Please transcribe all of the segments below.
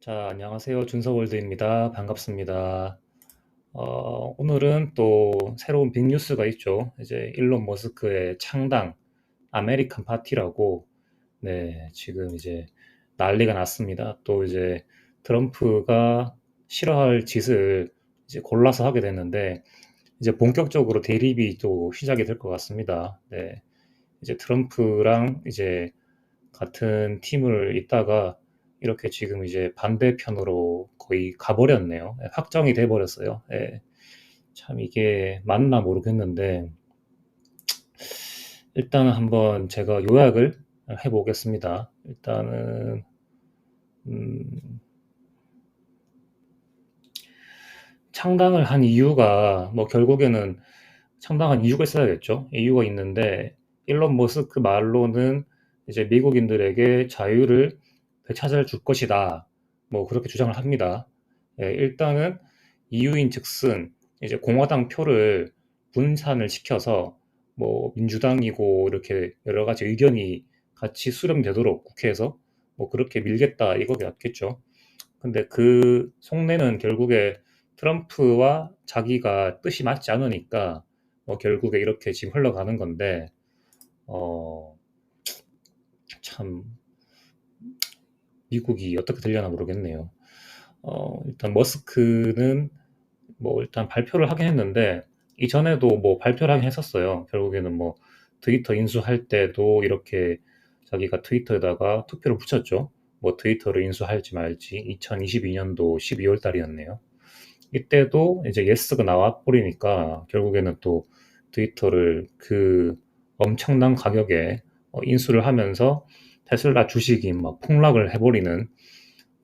자, 안녕하세요. 준서월드입니다. 반갑습니다. 어, 오늘은 또 새로운 빅뉴스가 있죠. 이제 일론 머스크의 창당 아메리칸 파티라고 네, 지금 이제 난리가 났습니다. 또 이제 트럼프가 싫어할 짓을 이제 골라서 하게 됐는데 이제 본격적으로 대립이 또 시작이 될 것 같습니다. 네. 이제 트럼프랑 이제 같은 팀을 있다가 이렇게 지금 이제 반대편으로 거의 가버렸네요. 예, 확정이 돼버렸어요. 예. 참 이게 맞나 모르겠는데 일단은 한번 제가 요약을 해보겠습니다. 일단은 음, 창당을 한 이유가 뭐 결국에는 창당한 이유가 있어야겠죠. 이유가 있는데 일론 머스크 말로는 이제 미국인들에게 자유를 되 찾아줄 것이다. 뭐 그렇게 주장을 합니다. 예, 일단은 이유인 즉슨 이제 공화당 표를 분산을 시켜서 뭐 민주당이고 이렇게 여러 가지 의견이 같이 수렴되도록 국회에서 뭐 그렇게 밀겠다 이거게 낫겠죠. 근데 그 속내는 결국에 트럼프와 자기가 뜻이 맞지 않으니까 뭐 결국에 이렇게 지금 흘러가는 건데 어참 미국이 어떻게 되려나 모르겠네요. 어 일단 머스크는 뭐 일단 발표를 하긴 했는데 이전에도 뭐 발표를 하긴 했었어요. 결국에는 뭐 트위터 인수할 때도 이렇게 자기가 트위터에다가 투표를 붙였죠. 뭐 트위터를 인수할지 말지 2022년도 12월 달이었네요. 이때도 이제 예스가 나와 버리니까 결국에는 또 트위터를 그 엄청난 가격에 어, 인수를 하면서 테슬라 주식이 막 폭락을 해버리는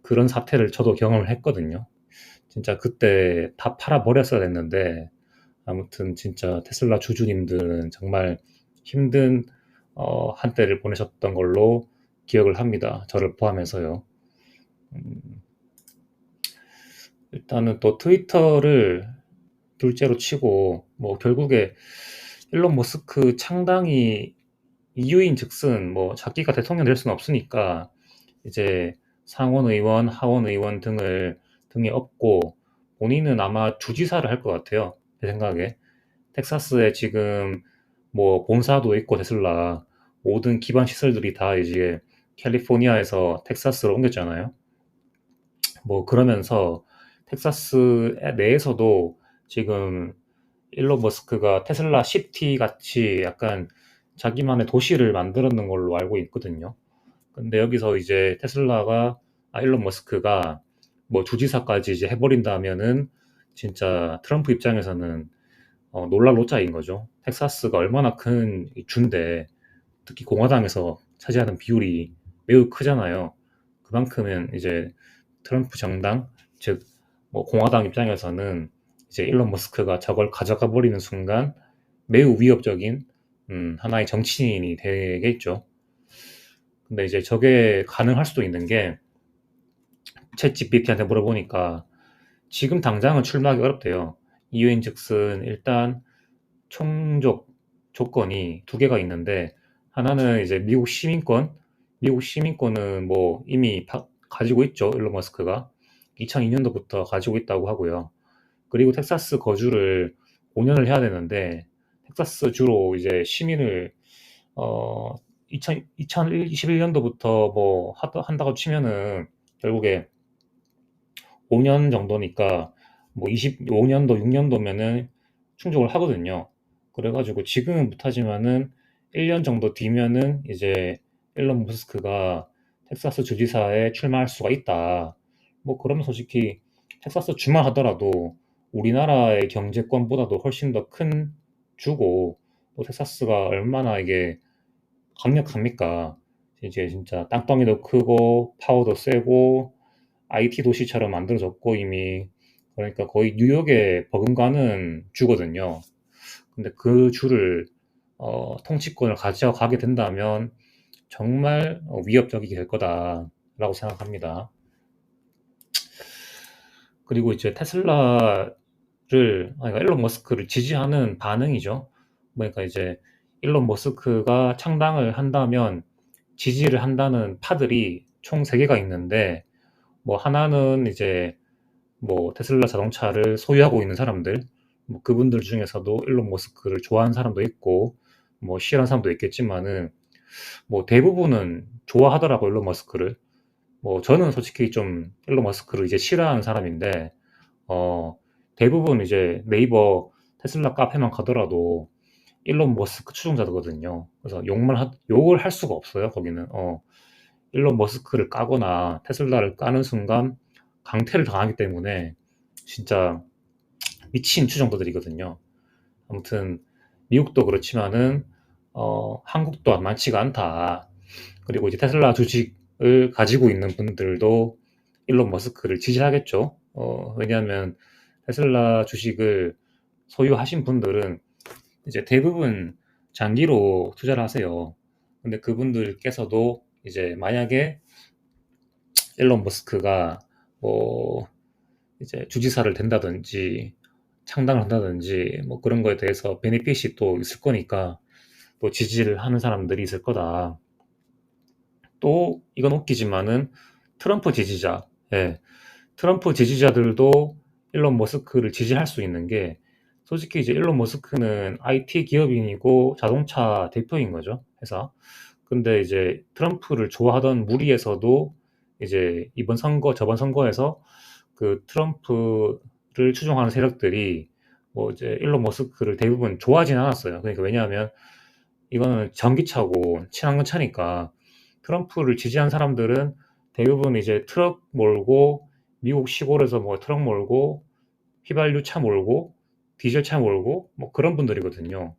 그런 사태를 저도 경험을 했거든요. 진짜 그때 다 팔아버렸어야 됐는데 아무튼 진짜 테슬라 주주님들은 정말 힘든 어, 한때를 보내셨던 걸로 기억을 합니다. 저를 포함해서요. 음, 일단은 또 트위터를 둘째로 치고 뭐 결국에 일론 머스크 창당이 이유인 즉슨 뭐 자기가 대통령 될 수는 없으니까 이제 상원 의원, 하원 의원 등을 등에 업고 본인은 아마 주지사를 할 것 같아요. 제 생각에 텍사스에 지금 뭐 본사도 있고 테슬라 모든 기반 시설들이 다 이제 캘리포니아에서 텍사스로 옮겼잖아요. 뭐 그러면서 텍사스 내에서도 지금 일론 머스크가 테슬라 시티 같이 약간 자기만의 도시를 만들었는 걸로 알고 있거든요. 근데 여기서 이제 테슬라가 아, 일론 머스크가 뭐 주지사까지 이제 해버린다면은 진짜 트럼프 입장에서는 어, 놀랄 노자인 거죠. 텍사스가 얼마나 큰 주인데 특히 공화당에서 차지하는 비율이 매우 크잖아요. 그만큼은 이제 트럼프 정당 즉 뭐 공화당 입장에서는 이제 일론 머스크가 저걸 가져가 버리는 순간 매우 위협적인 음, 하나의 정치인이 되겠죠. 근데 이제 저게 가능할 수도 있는 게, 챗 GPT한테 물어보니까 지금 당장은 출마하기 어렵대요. 이유인 즉슨 일단 총족 조건이 두 개가 있는데, 하나는 이제 미국 시민권, 미국 시민권은 뭐 이미 파, 가지고 있죠. 일론 머스크가. 2002년도부터 가지고 있다고 하고요. 그리고 텍사스 거주를 5년을 해야 되는데, 텍사스 주로 이제 시민을 어 2000, 2021년도부터 뭐 한다고 치면은 결국에 5년 정도니까 뭐 25년도, 6년도면은 충족을 하거든요. 그래가지고 지금은 못하지만은 1년 정도 뒤면은 이제 일론 머스크가 텍사스 주지사에 출마할 수가 있다. 뭐 그러면 솔직히 텍사스 주만 하더라도 우리나라의 경제권보다도 훨씬 더 큰 주고 또 텍사스가 얼마나 이게 강력합니까? 이제 진짜 땅덩이도 크고 파워도 세고 IT 도시처럼 만들어졌고 이미 그러니까 거의 뉴욕에 버금가는 주거든요. 근데 그 주를 어, 통치권을 가져가게 된다면 정말 위협적이게 될 거다라고 생각합니다. 그리고 이제 테슬라 를 그러니까 일론 머스크를 지지하는 반응이죠. 그러니까 이제 일론 머스크가 창당을 한다면 지지를 한다는 파들이 총 3개가 있는데 뭐 하나는 이제 뭐 테슬라 자동차를 소유하고 있는 사람들, 뭐 그분들 중에서도 일론 머스크를 좋아하는 사람도 있고, 뭐 싫어하는 사람도 있겠지만은, 뭐 대부분은 좋아하더라고, 일론 머스크를. 뭐 저는 솔직히 좀 일론 머스크를 이제 싫어하는 사람인데, 어, 대부분 이제 네이버 테슬라 카페만 가더라도 일론 머스크 추종자거든요. 그래서 욕만 하, 욕을 할 수가 없어요. 거기는 어, 일론 머스크를 까거나 테슬라를 까는 순간 강퇴를 당하기 때문에 진짜 미친 추종자들이거든요. 아무튼 미국도 그렇지만은 어, 한국도 많지가 않다. 그리고 이제 테슬라 주식을 가지고 있는 분들도 일론 머스크를 지지하겠죠. 어, 왜냐하면 테슬라 주식을 소유하신 분들은 이제 대부분 장기로 투자를 하세요. 근데 그분들께서도 이제 만약에 일론 머스크가 뭐 이제 주지사를 된다든지 창당을 한다든지 뭐 그런 거에 대해서 베네핏이 또 있을 거니까 또 지지를 하는 사람들이 있을 거다. 또 이건 웃기지만은 트럼프 지지자, 예, 트럼프 지지자들도 일론 머스크를 지지할 수 있는 게 솔직히 이제 일론 머스크는 IT 기업인이고 자동차 대표인 거죠, 회사. 근데 이제 트럼프를 좋아하던 무리에서도 이제 이번 선거, 저번 선거에서 그 트럼프를 추종하는 세력들이 뭐 이제 일론 머스크를 대부분 좋아하진 않았어요. 그러니까 왜냐하면 이거는 전기차고 친환경 차니까 트럼프를 지지한 사람들은 대부분 이제 트럭 몰고 미국 시골에서 뭐 트럭 몰고 휘발유 차 몰고 디젤 차 몰고 뭐 그런 분들이거든요.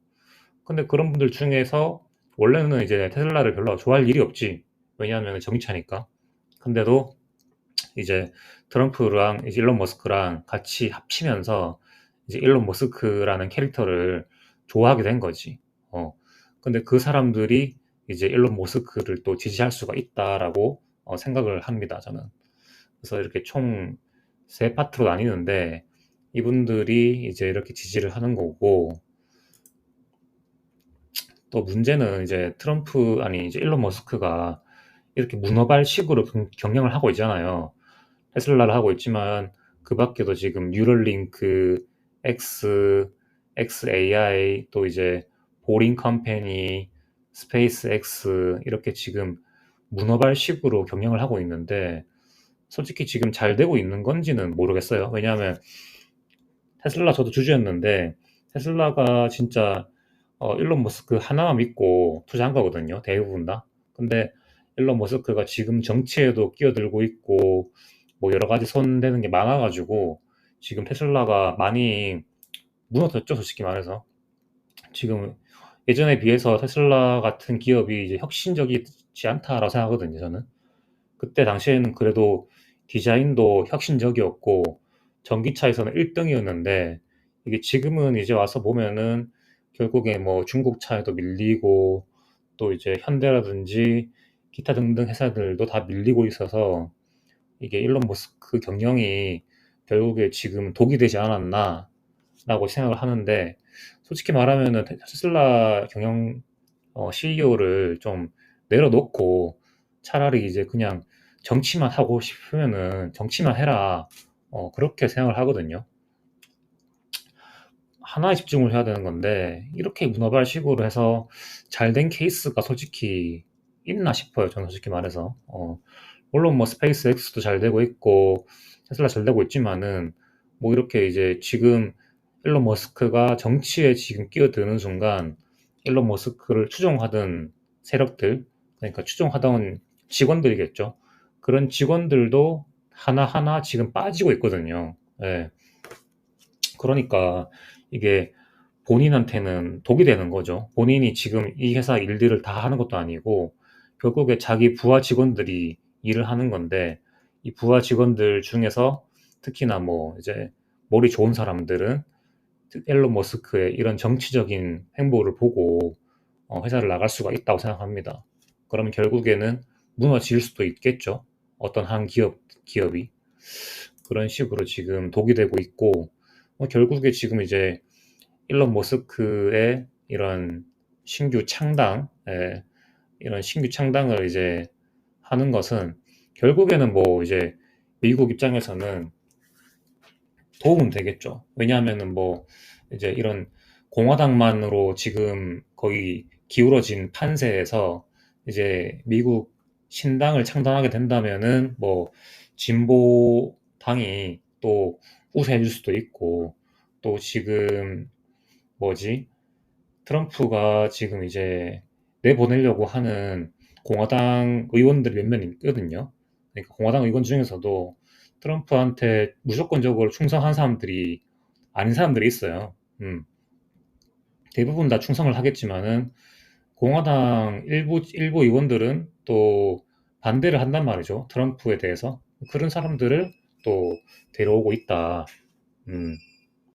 근데 그런 분들 중에서 원래는 이제 테슬라를 별로 좋아할 일이 없지. 왜냐하면 전기차니까. 근데도 이제 트럼프랑 이제 일론 머스크랑 같이 합치면서 이제 일론 머스크라는 캐릭터를 좋아하게 된 거지. 어. 근데 그 사람들이 이제 일론 머스크를 또 지지할 수가 있다라고 어, 생각을 합니다. 저는. 그래서 이렇게 총 세 파트로 나뉘는데 이분들이 이제 이렇게 지지를 하는 거고 또 문제는 이제 트럼프 아니 이제 일론 머스크가 이렇게 문어발식으로 경영을 하고 있잖아요. 테슬라를 하고 있지만 그 밖에도 지금 뉴럴링크, X, XAI 또 이제 보링 컴퍼니, 스페이스 X 이렇게 지금 문어발식으로 경영을 하고 있는데 솔직히 지금 잘 되고 있는 건지는 모르겠어요. 왜냐하면 테슬라 저도 주주였는데 테슬라가 진짜 어, 일론 머스크 하나만 믿고 투자한 거거든요. 대부분 다. 근데 일론 머스크가 지금 정치에도 끼어들고 있고 뭐 여러 가지 손대는 게 많아가지고 지금 테슬라가 많이 무너졌죠. 솔직히 말해서 지금 예전에 비해서 테슬라 같은 기업이 이제 혁신적이지 않다라고 생각하거든요. 저는 그때 당시에는 그래도 디자인도 혁신적이었고 전기차에서는 1등이었는데 이게 지금은 이제 와서 보면은 결국에 뭐 중국 차에도 밀리고 또 이제 현대라든지 기타 등등 회사들도 다 밀리고 있어서 이게 일론 머스크 경영이 결국에 지금 독이 되지 않았나 라고 생각을 하는데 솔직히 말하면은 테슬라 경영 어, CEO를 좀 내려놓고 차라리 이제 그냥 정치만 하고 싶으면은 정치만 해라 어, 그렇게 생각을 하거든요. 하나에 집중을 해야 되는 건데 이렇게 문어발식으로 해서 잘 된 케이스가 솔직히 있나 싶어요. 저는 솔직히 말해서 어, 물론 뭐 스페이스 X도 잘 되고 있고 테슬라 잘 되고 있지만은 뭐 이렇게 이제 지금 일론 머스크가 정치에 지금 끼어드는 순간 일론 머스크를 추종하던 세력들 그러니까 추종하던 직원들이겠죠. 그런 직원들도 하나하나 지금 빠지고 있거든요. 예. 그러니까 이게 본인한테는 독이 되는 거죠. 본인이 지금 이 회사 일들을 다 하는 것도 아니고 결국에 자기 부하 직원들이 일을 하는 건데 이 부하 직원들 중에서 특히나 뭐 이제 머리 좋은 사람들은 앨런 머스크의 이런 정치적인 행보를 보고 어, 회사를 나갈 수가 있다고 생각합니다. 그러면 결국에는 무너질 수도 있겠죠. 어떤 한 기업 기업이 그런 식으로 지금 독이 되고 있고 어, 결국에 지금 이제 일론 머스크의 이런 신규 창당, 예, 이런 신규 창당을 이제 하는 것은 결국에는 뭐 이제 미국 입장에서는 도움은 되겠죠. 왜냐하면은 뭐 이제 이런 공화당만으로 지금 거의 기울어진 판세에서 이제 미국 신당을 창당하게 된다면은 뭐 진보 당이 또 우세해질 수도 있고 또 지금 뭐지 트럼프가 지금 이제 내보내려고 하는 공화당 의원들이 몇명 있거든요. 그러니까 공화당 의원 중에서도 트럼프한테 무조건적으로 충성한 사람들이 아닌 사람들이 있어요. 음. 대부분 다 충성을 하겠지만은 공화당 일부 일부 의원들은 또 반대를 한단 말이죠. 트럼프에 대해서 그런 사람들을 또 데려오고 있다. 음.